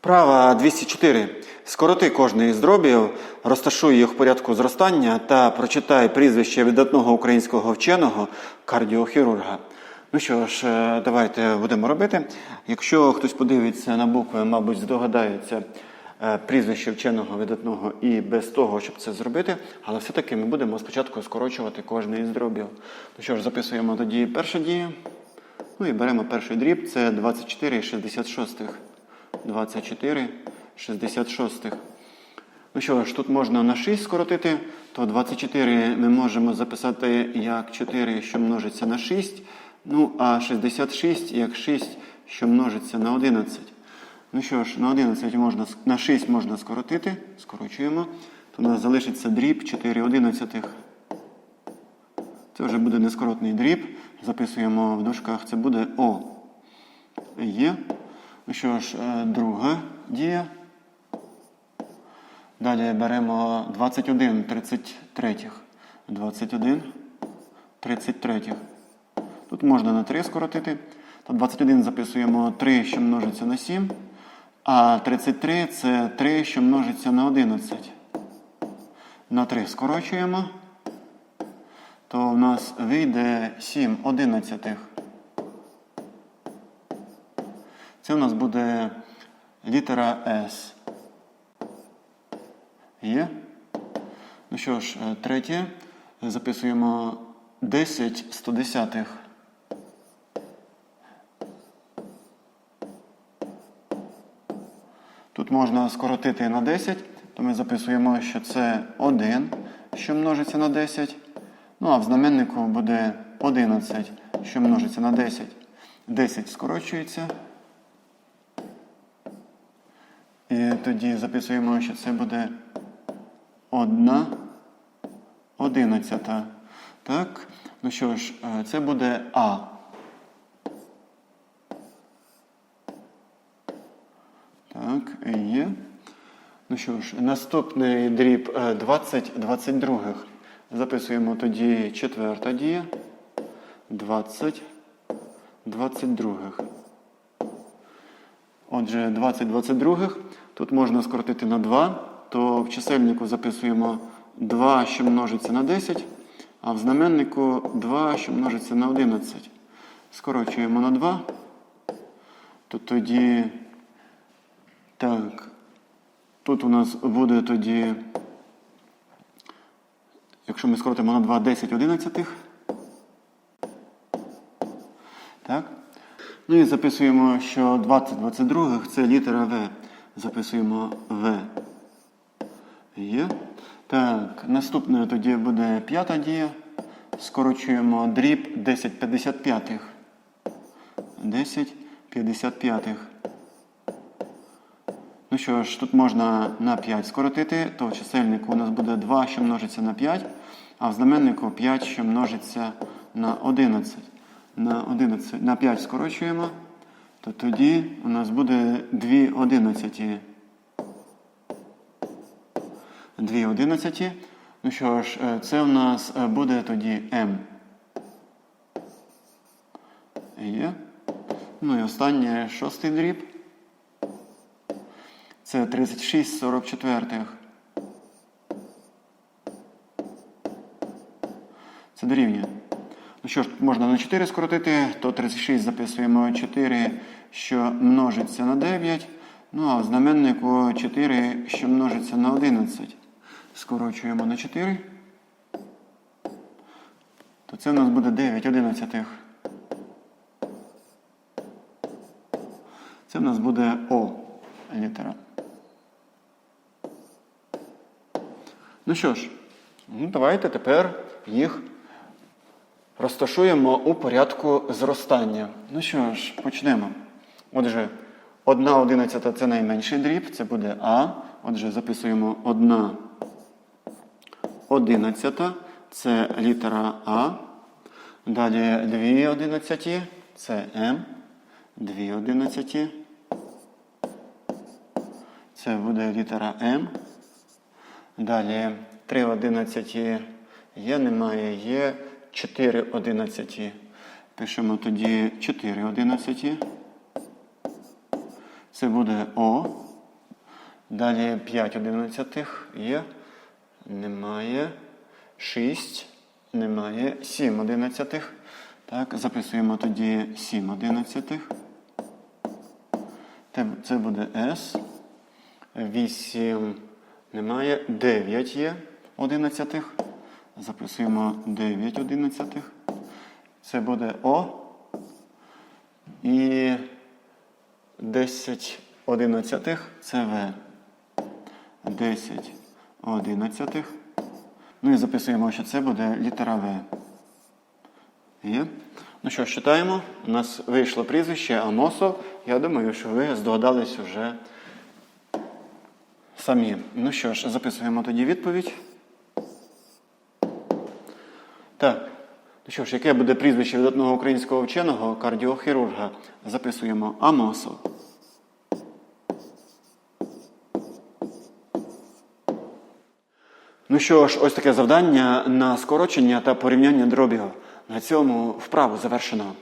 Вправа 204. Скороти кожний з дробів, розташуй їх в порядку зростання та прочитай прізвище видатного українського вченого кардіохірурга. Ну що ж, е, давайте будемо робити. Якщо хтось подивиться на букви, мабуть, здогадається е, прізвище вченого видатного і без того, щоб це зробити, але все-таки ми будемо спочатку скорочувати кожний із дробів. Ну що ж, записуємо тоді перша дія. Ну і беремо перший дріб, це 24 66. 24 66. Ну що ж, тут можна на 6 скоротити, то 24 ми можемо записати як 4, що множиться на 6. Ну, а 66 як 6, що множиться на 11. Ну що ж, на 11 можна, на 6 можна скоротити. Скорочуємо. То у нас залишиться дріб 4 одинадцятих. Це вже буде нескоротний дріб. Записуємо в дужках, це буде О. Є. Ну що ж, е, друга дія. Далі беремо 21 33. 21 33. Тут можна на 3 скоротити. То 21 записуємо 3, що множиться на 7. А 33 це 3, що множиться на 11. На 3 скорочуємо. То в нас вийде 7 одинадцятих. Це у нас буде літера С. Є? Ну що ж, е, третє. Записуємо 10 стодесятих. Тут можна скоротити на 10, то ми записуємо, що це 1, що множиться на 10. Ну а в знаменнику буде 11, що множиться на 10. 10 скорочується. І тоді записуємо, що це буде 1 одинадцята. Так, ну що ж, е, це буде А. Так, є. Ну що ж, наступний дріб е, 20 22. Записуємо тоді четверта дія. 20 22. Отже, 20 22. Тут можна скоротити на 2, то в чисельнику записуємо 2, що множиться на 10, а в знаменнику 2, що множиться на 11. Скорочуємо на 2. То тоді. Так. Тут у нас буде тоді. Якщо ми скоротимо на 2, 10 одинадцятих. Так. Ну і записуємо, що 20 22 це літера В. Записуємо В. Є. Так, наступне тоді буде п'ята дія. Скорочуємо дріб 10 55. 10 55. Ну що ж, тут можна на 5 скоротити, то в чисельнику у нас буде 2, що множиться на 5, а в знаменнику 5, що множиться на 11. На 11, на 5 скорочуємо, то тоді у нас буде 2 одинадцяті. 2 одинадцяті. Ну що ж, е, це у нас е, буде тоді М. Є. Ну і останнє шостий дріб. Це 36 44. Це дорівнює. Ну що ж, можна на 4 скоротити, то 36 записуємо 4, що множиться на 9. Ну а в знаменнику 4, що множиться на 11. Скорочуємо на 4. То це у нас буде 9 одинадцятих. Це в нас буде О літера. Ну що ж, ну давайте тепер їх розташуємо у порядку зростання. Ну що ж, почнемо. Отже, 1 одинадцята це найменший дріб, це буде А. Отже, записуємо 1 одинадцята, це літера А. Далі 2 одинадцяті, це М. 2 одинадцяті. Це буде літера М. Далі 3 одинадцяті є, немає, є. 4 одинадцяті. Пишемо тоді 4 одинадцяті. Це буде О. Далі 5 одинадцятих є. Немає. 6. Немає. 7 одинадцятих. Так, записуємо тоді 7 одинадцятих. Це буде S. 8 немає. 9 є одинадцятих. Записуємо 9 одинадцятих. Це буде О. І 10 одинадцятих це В. 10 одинадцятих. Ну і записуємо, що це буде літера В. Є. Ну що читаємо. У нас вийшло прізвище Амосов. Я думаю, що ви здогадались вже самі. Ну що ж, записуємо тоді відповідь. Так. Ну що ж, яке буде прізвище видатного українського вченого кардіохірурга? Записуємо Амосов. Ну що ж, ось таке завдання на скорочення та порівняння дробів. На цьому вправу завершено.